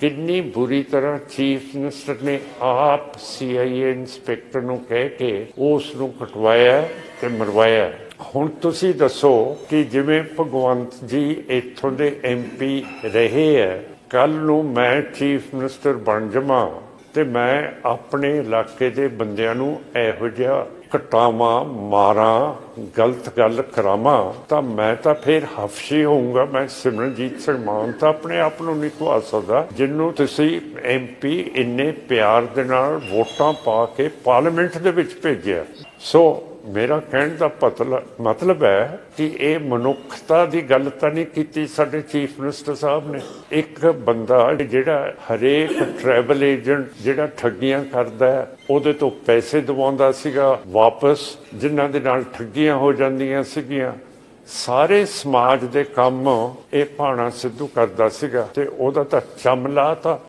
ਕਿੰਨੀ ਬੁਰੀ ਤਰ੍ਹਾਂ ਚੀਫ ਮਿਨਿਸਟਰ ਨੇ ਆਪ ਸੀਆਈਏ ਇੰਸਪੈਕਟਰ ਨੂੰ ਕਹਿ ਕੇ ਉਸ ਨੂੰ ਕਟਵਾਇਆ ਤੇ ਮਰਵਾਇਆ। ਹੁਣ ਤੁਸੀਂ ਦੱਸੋ ਕਿ ਜਿਵੇਂ ਭਗਵੰਤ ਜੀ ਇੱਥੋਂ ਦੇ ਐਮਪੀ ਰਹੇ ਹੈ ਕੱਲ ਨੂੰ ਮੈਂ ਚੀਫ ਮਿਨਿਸਟਰ ਬਣ ਜਾਵਾਂ ਤੇ ਮੈਂ ਆਪਣੇ ਇਲਾਕੇ ਦੇ ਬੰਦਿਆਂ ਨੂੰ ਇਹੋ ਜਿਹਾ ਕਟਾਵਾਂ ਮਾਰਾਂ, ਗਲਤ ਗੱਲ ਕਰਾਵਾਂ, ਤਾਂ ਮੈਂ ਤਾਂ ਫਿਰ ਹਫਸ਼ੀ ਹੋਊਂਗਾ। ਮੈਂ ਸਿਮਰਨਜੀਤ ਸਿੰਘ ਮਾਨ ਤਾਂ ਆਪਣੇ ਆਪ ਨੂੰ ਨਹੀਂ ਖਵਾ ਸਕਦਾ ਜਿਹਨੂੰ ਤੁਸੀਂ ਐਮਪੀ ਇੰਨੇ ਪਿਆਰ ਦੇ ਨਾਲ ਵੋਟਾਂ ਪਾ ਕੇ ਪਾਰਲੀਮੈਂਟ ਦੇ ਵਿੱਚ ਭੇਜਿਆ। ਸੋ ਮੇਰਾ ਕਹਿਣ ਦਾ ਪਤਲ- ਮਤਲਬ ਹੈ ਕਿ ਇਹ ਮਨੁੱਖਤਾ ਦੀ ਗੱਲ ਤਾਂ ਨਹੀਂ ਕੀਤੀ ਸਾਡੇ ਚੀਫ ਮਿਨਿਸਟਰ ਸਾਹਿਬ ਨੇ। ਇੱਕ ਬੰਦਾ ਜਿਹੜਾ ਹਰੇਕ ਟਰੈਵਲ ਏਜੰਟ ਜਿਹੜਾ ਠੱਗੀਆਂ ਕਰਦਾ ਹੈ, ਉਹਦੇ ਤੋਂ ਪੈਸੇ ਦਿਵਾਉਂਦਾ ਸੀਗਾ, ਵਾਪਸ ਜਿਨ੍ਹਾਂ ਦੇ ਨਾਲ ਠੱਗੀਆਂ ਹੋ ਜਾਂਦੀਆਂ ਸੀਗੀਆਂ, ਸਾਰੇ ਸਮਾਜ ਦੇ ਕੰਮ ਇਹ ਭਾਣਾ ਸਿੱਧੂ ਕਰਦਾ ਸੀਗਾ ਤੇ ਉਹਦਾ ਤਾਂ ਚਮਲਾ ਤਾਂ